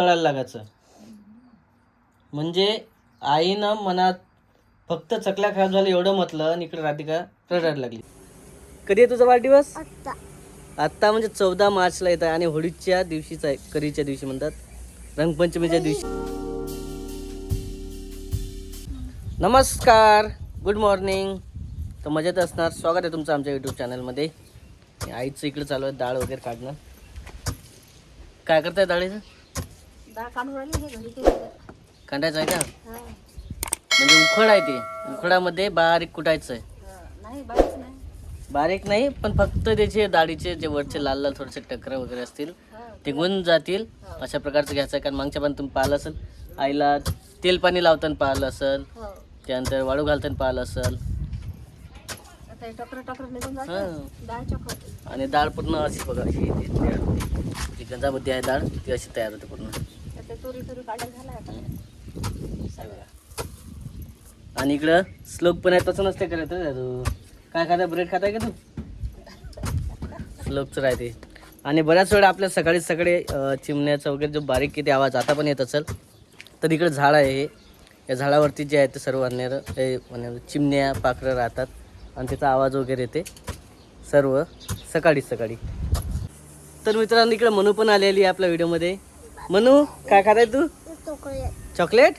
कळायला लागायचं. म्हणजे आईनं मनात फक्त चकल्या खराब झाल्या एवढं म्हटलं आणि इकडे राधिका रडायला लागली. कधी आहे तुझा वाढदिवस? आत्ता. आत्ता म्हणजे चौदा मार्चला येत आहे आणि होळीच्या दिवशीच आहे करीच्या दिवशी म्हणतात. रंगपंचमीच्या दिवशी. नमस्कार गुड मॉर्निंग तर मजेत असणार. स्वागत आहे तुमचं आमच्या यूट्यूब चॅनलमध्ये आईचं इकडे चालू आहे डाळ वगैरे काढणं. काय करताय डाळीचं डाळ काढून राहिली हे घरी ते. कांडायचं आहे का? हा. म्हणजे उखड आहे ते. उखडामध्ये बारीक कुटायचं आहे. नाही बारीक नाही. बारीक नाही पण फक्त त्याचे डाळीचे जे वरचे लाल लाल थोडेसे टकर वगैरे असतील. ते गुण जातील. अशा प्रकारचं घ्यायचं आहे कारण मागच्या पण तुम्ही पाहिलं असेल आईला तेल पाणी लावताना पाहिलं असेल हो. त्यानंतर वाळू घालताना पाहिलं असेल. आता टकर टकर निघून. जाते. डाळ चॉकलेट आणि डाळ पूर्ण अशी बघा अशी येते जी गंजामध्ये आहे डाळ ती अशी तयार होते पूर्ण. तुरी तुरी काढायला झाला आता. आणि इकडं स्लोप पण आहे तसं नसते करत तू काय खाता? ब्रेड खाताय का तू? श्लोकचं राहते आणि बऱ्याच वेळा आपल्या सकाळी सकाळी चिमण्याचा वगैरे जो बारीक किती आवाज आता पण येत असेल. तर इकडे झाड आहे हे. या झाडावरती जे आहे ते सर्व अन्यर हे चिमण्या पाखरं राहतात. आणि त्याचा आवाज वगैरे येते. सर्व सकाळी सकाळी. तर मित्रांनो इकडे मनू पण आलेली आहे आपल्या व्हिडिओमध्ये मनू काय खाताय तू? चॉकलेट? चॉकलेट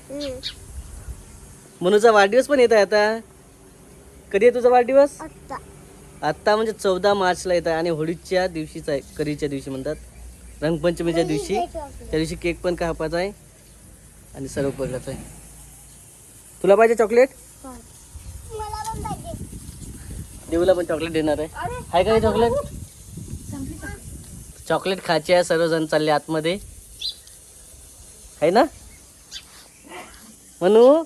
मनूचा वाढदिवस पण येत आहे आता. कधी आहे तुझा वाढदिवस? आत्ता म्हणजे चौदा मार्चला येत आहे आणि होळीच्या दिवशीच आहे. करीच्या दिवशी म्हणतात? रंगपंचमीच्या दिवशी. त्या दिवशी केक पण कापायचा आहे. आणि सर्व प्रकारचं आहे. तुला पाहिजे चॉकलेट? पण देऊला पण चॉकलेट देणार आहे. आहे का चॉकलेट? चॉकलेट खायचे आहे. सर्वजण चालले आतमध्ये. आहे ना? म्हणू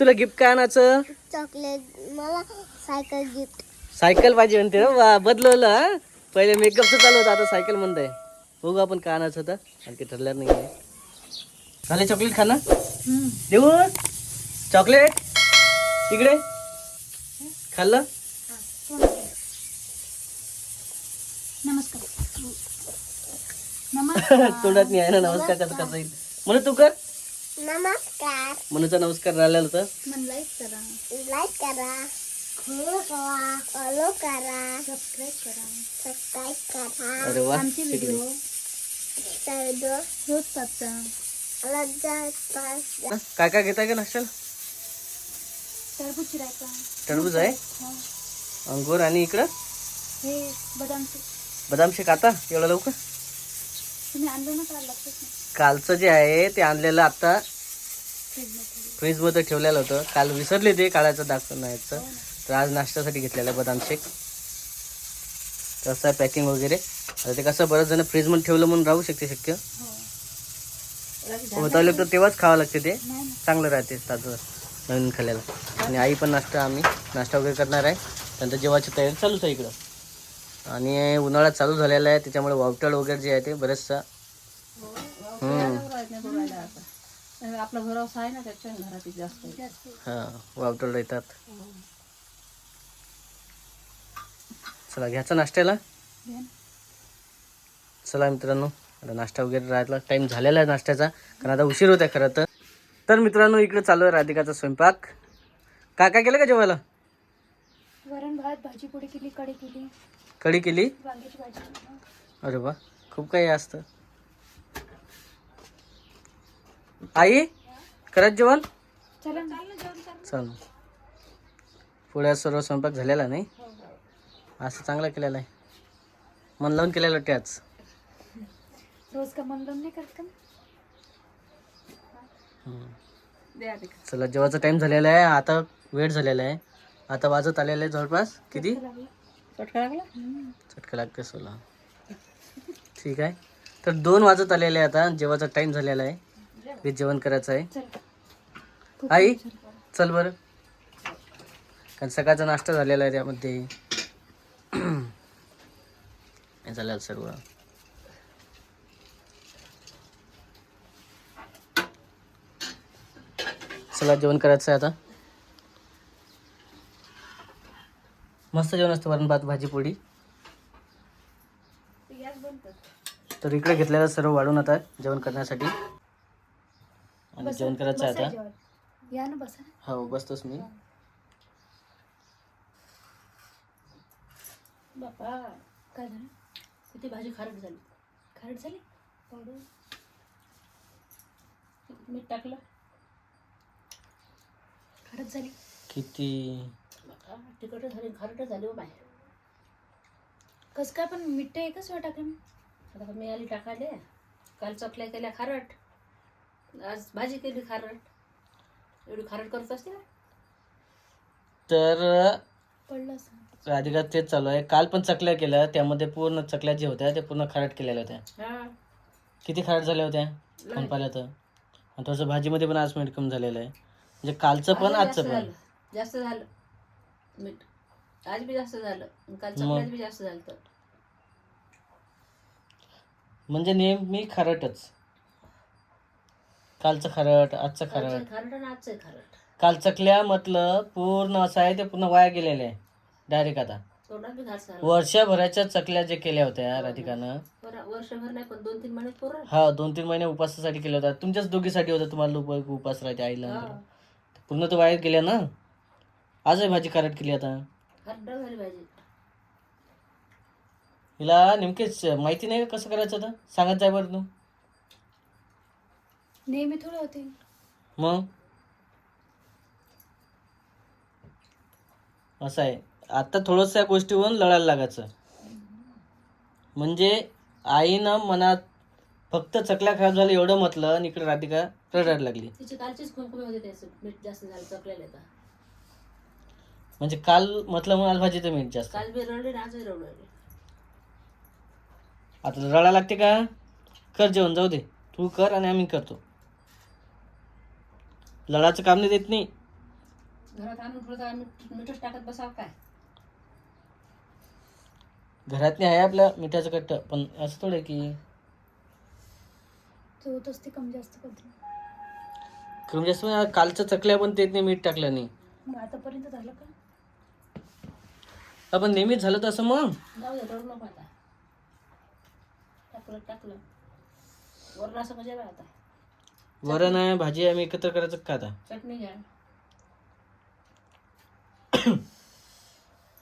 तुला गिफ्ट काय आणायचं? चॉकलेट मला सायकल गिफ्ट सायकल पाहिजे म्हणते ना वा बदलवलं हा? पहिले मेकअपचं चालू होतं आता सायकल म्हणताय. बघू आपण काय आणायचं होतं. आणखी ठरलं नाही आहे झाले चॉकलेट खा ना देऊ? चॉकलेट इकडे? खाल्लं? नमस्कार. नमस्कार. तोंडात नाही आहे ना नमस्कार कसं करता येईल? म्हणून तू कर. नमस्कार. म्हणूनचा नमस्कार राहिलेला होता मन लाईक करा. लाईक करा. फॉलो करा. फॉलो करा. सबस्क्राईब करा. सबस्क्राईब करा. अरे वा आमचे इकडे. व्हिडिओ व्हिडिओ रोज पाहता हा, काय काय घेताय का नाश्त्याला? टरबूज चिरायचा. टरबूज आहे? अंगूर आणि इकडं? हे बदामचे. बदाम शेक आता एवढं लवकर? तुम्ही आणलं ना काल लक्षच नाही. कालचं जे आहे ते आणलेलं आता फ्रीजमध्ये ठेवलेलं होतं. काल विसरले ते काळाचं दाखवण्याचं तर आज नाश्त्यासाठी घेतलेलं आहे बदाम शेक. कसं आहे पॅकिंग वगैरे. आता ते कसं बरंच जण फ्रीजमध्ये ठेवलं म्हणून राहू शकते शक्य. हो. होतं तर तेव्हाच खावं लागते ते. चांगलं राहते ताजं नवीन खाल्ल्याला आणि आई पण नाश्ता आम्ही नाश्ता वगैरे करणार आहे. त्यानंतर जेवायची तयारी चालूच आहे इकडं. आणि उन्हाळा चालू झालेला आहे त्याच्यामुळे वावटळ वगैरे जे आहे ते बरेचसा. हम्म. आपला भरोसा आहे ना त्याच्या घरात जास्त हां येतात चला घ्यायचा नाश्त्याला? चला मित्रांनो आता नाश्ता वगैरे राहिला टाईम झालेला आहे नाश्त्याचा कारण आता उशीर होत आहे खरं तर. तर मित्रांनो इकडे चालू आहे राधिकाचा स्वयंपाक. काय काय केलं का जेवायला? वरण भात भाजी पोळी केली कढी केली. कढी केली? अरे वा खूप काही असतं. आई करत जेवण? चला पुढे सर्व स्वयंपाक झालेला नाही. असं चांगलं केलेलं आहे. मन लावून केलेलं आज. रोज का मन लावून नाही करत का? चला जेवायचा टाइम झालेला आहे. आता वेळ झालेला आहे. आता वाजत आलेलं आहे जवळपास. किती? चटका लागला. चटका लागते सोला. ठीक आहे. तर दोन वाजत आलेले आहे आता. जेवायचा टाइम झालेला आहे. हे जेवण करायचं आहे. आई चल बरं. कारण सकाळचा नाश्ता झालेला आहे त्यामध्ये. झालं सर्व. चला जेवण करायचं आहे आता. मस्त जेवण असतं वरण भात भाजी पोळी. तर इकडे घेतलेलं सर्व वाढून आता जेवण करण्यासाठी. जेवण करायचं आहे आता. या ना बसा हो बसतोच मी. बापा काय झालं? किती भाजी खारट झाली. खारट झाली? पावडर? मीठ टाकलं. खारट झाली. किती? बापा तिखट झाली खारट झाली हो बाय कसं काय पण मीठ एकच वेळ टाकलं मी आता मी आली टाकायले. काल चकल्या केल्या खारट. आज भाजी केली खारट. एवढी खारट करत असते तर पडलं असं राधिका तेच चालू आहे. काल पण चकल्या केल्या. त्यामध्ये पूर्ण चकल्या ज्या होत्या त्या पूर्ण खारट केलेल्या होत्या. हा. किती खारट झाल्या होत्या? पण पाहिलं तर. आणि थोडंसं भाजीमध्ये पण आज मीठ कमी झालेलं आहे. म्हणजे कालचं पण आज आजचं जास्त पण. झालं. जास्त झालं. मीठ. आज बी जास्त झालं. आणि काल चकल्यात बी जास्त झालं म्हणजे नेहमी खारटच. कालचं खारट आजचं खारट कालचं खारट. आणि आजचं खारट. काल चकल्या म्हटलं पूर्ण असं आहे ते पूर्ण वाया गेलेले आहे. डायरेक्ट आता. तोंडात बी घास झाला. वर्षभराच्या चकल्या जे केल्या होत्या राधिकानं. बरं, वर्षभर नाही पण दोन तीन महिने पुरं. हा दोन तीन महिने उपासासाठी केल्या होत्या. तुमच्याच दोघीसाठी होत्या तुम्हाला उप- उपास राहते आईला. हा. पूर्ण तर वाया गेल्या ना? आजही भाजी खारट केली आता. खारट झाली भाजी. हिला नेमकेच माहिती नाही का कसं करायचं आता? सांगत जाय बरं तू. नेहमी थोडं होते. मग? असं आहे. आता थोडंसं या गोष्टीवरून लढायला लागायचं. म्हणजे आईनं मनात फक्त चकल्या खराब झाल्या एवढं म्हटलं आणि इकडे राधिका रडायला लागली. तिची कालचीच खूप कमी होते त्याचं. मीठ जास्त झालं चकलेलं आता म्हणजे काल म्हटलं म्हणून आज भाजीचं मीठ जास्त. काल रडले आजही आता रडा लागते का? कर जेवण जाऊ दे. तू कर आणि आम्ही करतो. लढाचं काम नाही देत नाही घरात आणून थोडं आम्ही मीठच टाकत बसावं काय? घरात नाही आहे आपल्या मिठाचं कट्ट पण असं थोडं की ते होतच ते कमी जास्त करते. कमी जास्त म्हणजे कालच्या चकल्या पण देत नाही मीठ टाकलं नाही. मग आतापर्यंत झालं का? आपण नेहमीच झालं तसं मग? जाऊ दे रडू नको आता. टाकलं टाकलं. वरण असं मजा आता. वरण आहे भाजी आहे आम्ही एकत्र करायचं का आता? चटणी घ्या.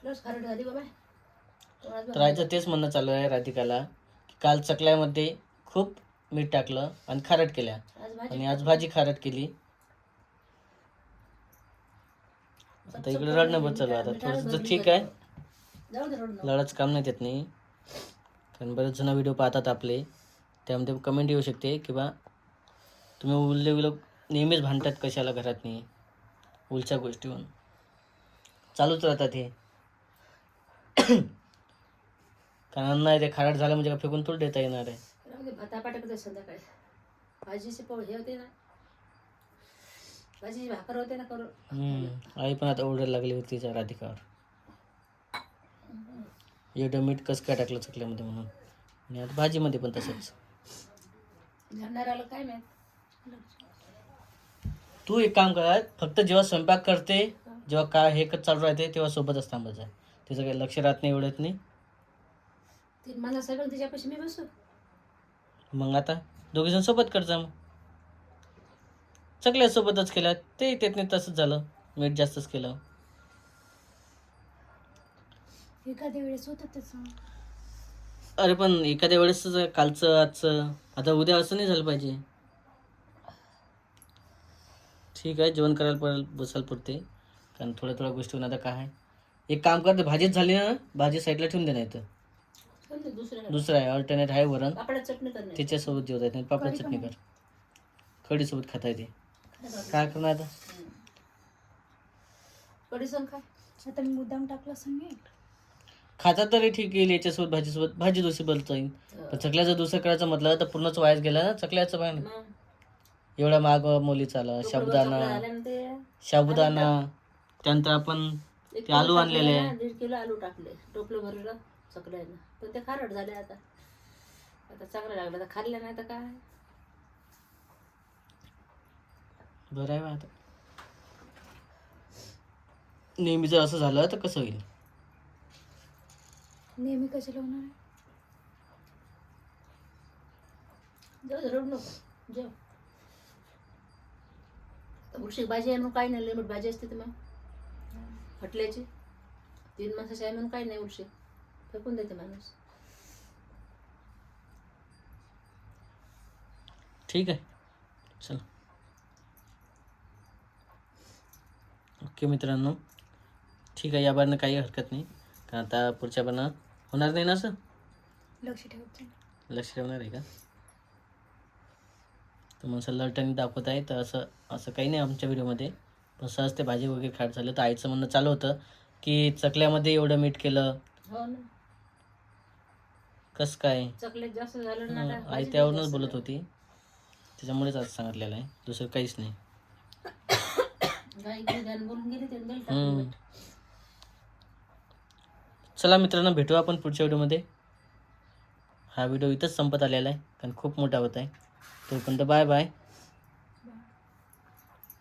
लस खारट झाली बाबा. कोणाच तर आईचं तेच म्हणणं चालू आहे राधिकाला की काल चकल्यामध्ये खूप मीठ टाकलं आणि खारट केल्या. आज भाजी आणि आज भाजी खारट केली. आता इकडे रडणं बंद चालू आहे आता थोडंसं ठीक आहे. जाऊ दे लढाचं काम नाही देत नाही. कारण बरेच जण व्हिडिओ पाहतात आपले. त्यामध्ये कमेंट येऊ शकते किंवा तुम्ही उरले उल नेहमीच भांडतात कशाला घरात नाही उलच्या गोष्टीवर चालूच राहतात हे. कारण नाही ते खारट झालं म्हणजे का फेकून थोडं देता येणार आहे. संध्याकाळी. भाजीचे पोळ हे होते ना. भाजीची भाकर होते ना करून. हम्म. आई पण आता ओरडायला लागली होती तिच्या राधिकावर. एवढं मीठ कसं काय टाकलं चकल्यामध्ये म्हणून? आणि आता भाजीमध्ये पण तसंच. झडणार काय माहीत? तू एक काम कर फक्त जेव्हा स्वयंपाक करते जेव्हा काय हे चालू राहते तेव्हा सोबतच थांबायचं तिचं काही लक्ष राहत नाही एवढत नाही. ती माझा सगळं तिच्यापाशी मी बसू. मग आता? दोघे जण सोबत करजा मग. चकल्या सोबतच केल्या ते त्यातने तसंच झालं. मीठ जास्तच केलं. एखाद्या वेळेस होतं अरे पण एखाद्या वेळेस कालचं आजचं आता उद्या असं नाही झालं पाहिजे. ठीक आहे जेवण करायला पडेल बसायला पुरते. कारण थोड्या थोड्या गोष्टी आता काय आहे एक काम करते भाजीच झाली ना भाजी साईडला ठेवून दे नाही तर. समजा दुसऱ्या दुसरं आहे अल्टरनेट आहे वरण. त्याच्यासोबत जेवता येते पापड चटणी कर. कढीसोबत खाता येते. काय करणार आता? मी मुद्दाम टाकला खाता तरी ठीक येईल याच्यासोबत भाजीसोबत भाजी दुसरी बनता येईल पण चकल्याचं दुसरं करायचं म्हटलं तर पूर्णच वायाच गेला ना चकल्याचं पण एवढा माग मोलीचा आला साबुदाणा साबुदाणा त्यानंतर आपण ते आलू आणलेले. आहे. दीड किलो आलू टाकले टोपलं भरलं चकल्यानं पण ते खारट झाले आता. आता चांगलं लागलं तर खाल्लं नाही तर काय? बरं आहे बा आता. नेहमी जर असं झालं तर कसं होईल? नेहमी कशाला होणार आहे? जाऊ नको. जेव. उलशी भाजी आहे म्हणून काही नाही लिमिट भाजी असते तर मग. फटल्याची तीन माणसाची आहे म्हणून काही नाही उलशी फेकून देते माणूस. ठीक आहे. चल. ओके मित्रांनो. ठीक आहे या बारनं काही हरकत नाही. कारण आता पुढच्या बारनं होणार नाही ना असं? लक्ष ठेवतो लक्ष ठेवणार आहे का? तर मग लटणी दाखवत आहे. तर असं असं काही नाही आमच्या व्हिडिओमध्ये पण सहज ते भाजी वगैरे खाट झालं तर आईचं म्हणणं चालू होतं की चकल्यामध्ये एवढं मीठ केलं. हो ना. कसं काय? चॉकलेट जास्त झालं ना हं, आता आई त्यावरूनच जास्त बोलत. होती. त्याच्यामुळेच आज सांगितलेलं आहे. दुसरं काहीच नाही. गाई बोलून गेली हम्म. मीठ. चला मित्रांनो भेटू आपण पुढच्या व्हिडिओमध्ये हा व्हिडिओ इथंच संपत आलेला आहे कारण खूप मोठा होत आहे. तोपर्यंत बाय बाय.